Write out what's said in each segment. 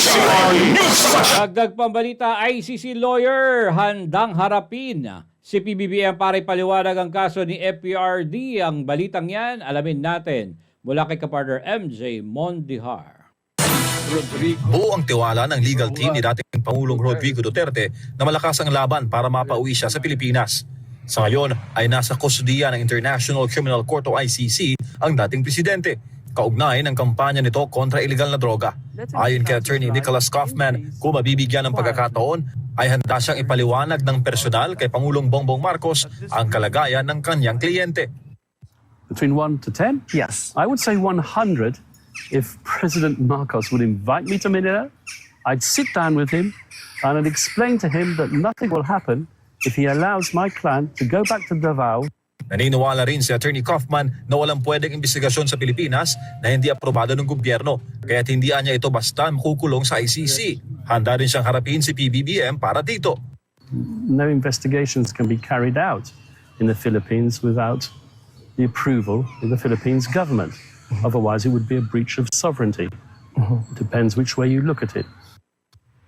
Dagdag pambalita, ICC lawyer handang harapin si PBBM para ipaliwanag ang kaso ni FPRD. Ang balitang yan, alamin natin mula kay kapartner MJ Mondihar. Buo ang tiwala ng legal team ni dating Pangulong Rodrigo Duterte na malakas ang laban para mapauwi siya sa Pilipinas. Sa ngayon ay nasa kustudiya ng International Criminal Court o ICC ang dating presidente. Kaugnay ng kampanya nito kontra ilegal na droga. Ayon kay Attorney Nicholas Kaufman, kung mabibigyan ng pagkakataon, ay handa siyang ipaliwanag ng personal kay Pangulong Bongbong Marcos ang kalagayan ng kanyang kliyente. Between 1 to 10? Yes. I would say 100 if President Marcos would invite me to Manila. I'd sit down with him and I'd explain to him that nothing will happen if he allows my clan to go back to Davao Naniniwala rin si Attorney Kaufman na walang pwedeng investigasyon sa Pilipinas na hindi aprobado ng gobyerno, kaya't hindi niya ito basta makukulong sa ICC. Handa rin siyang harapin si PBBM para dito. no investigations can be carried out in the Philippines without the approval of the Philippines government. Otherwise, it would be a breach of sovereignty. It depends which way you look at it.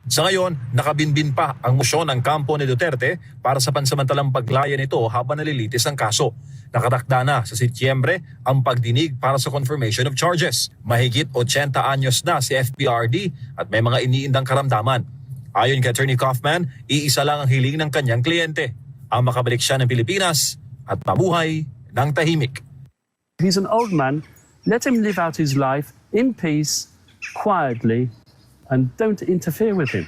Sa ngayon, nakabinbin pa ang motion ng kampo ni Duterte para sa pansamantalang paglaya nito habang nalilitis ang kaso. Nakatakda na sa Setyembre ang pagdinig para sa confirmation of charges. Mahigit 80 anyos na si FPRD at may mga iniindang karamdaman. Ayon kay Attorney Kaufman, iisa lang ang hiling ng kanyang kliyente, ang makabalik siya ng Pilipinas at mabuhay ng tahimik. He's an old man. Let him live out his life in peace, quietly, and don't interfere with him.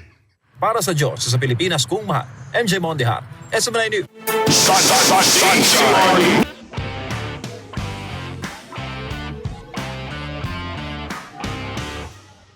Para sa Diyos sa Pilipinas kung mahal, MJ Mondehar, SMNI News. Sunshine